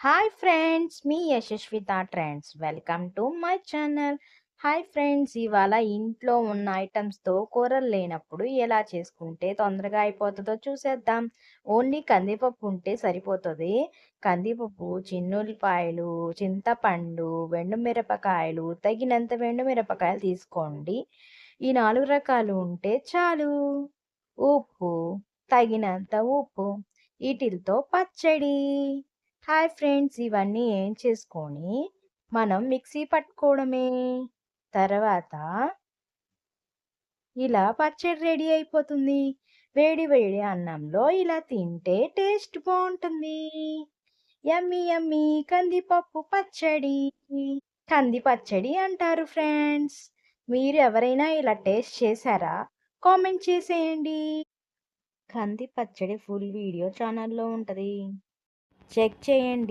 Hi friends me Yashaswitha trends welcome to my channel hi friends ఇవాళ ఇంట్లో ఉన్న ఐటమ్స్తో కూరలు లేనప్పుడు ఎలా చేసుకుంటే తొందరగా అయిపోతుందో చూసేద్దాం. ఓన్లీ కందిపప్పు ఉంటే సరిపోతుంది. కందిపప్పు చిన్నుల్లిపాయలు చింతపండు మిరపకాయలు తగినంత మిరపకాయలు తీసుకోండి. ఈ నాలుగు రకాలు ఉంటే చాలు. ఉప్పు తగినంత ఉప్పు వీటితో పచ్చడి. హాయ్ ఫ్రెండ్స్ ఇవన్నీ ఏం చేసుకొని మనం మిక్సీ పట్టుకోవడమే. తర్వాత ఇలా పచ్చడి రెడీ అయిపోతుంది. వేడి వేడి అన్నంలో ఇలా తింటే టేస్ట్ బాగుంటుంది. యమ్మీ యమ్మీ కందిపప్పు పచ్చడి. కంది పచ్చడి అంటారు ఫ్రెండ్స్. మీరు ఎవరైనా ఇలా టేస్ట్ చేశారా? కామెంట్ చేసేయండి. కంది పచ్చడి ఫుల్ వీడియో ఛానల్లో ఉంటుంది. చెక్ చేయండి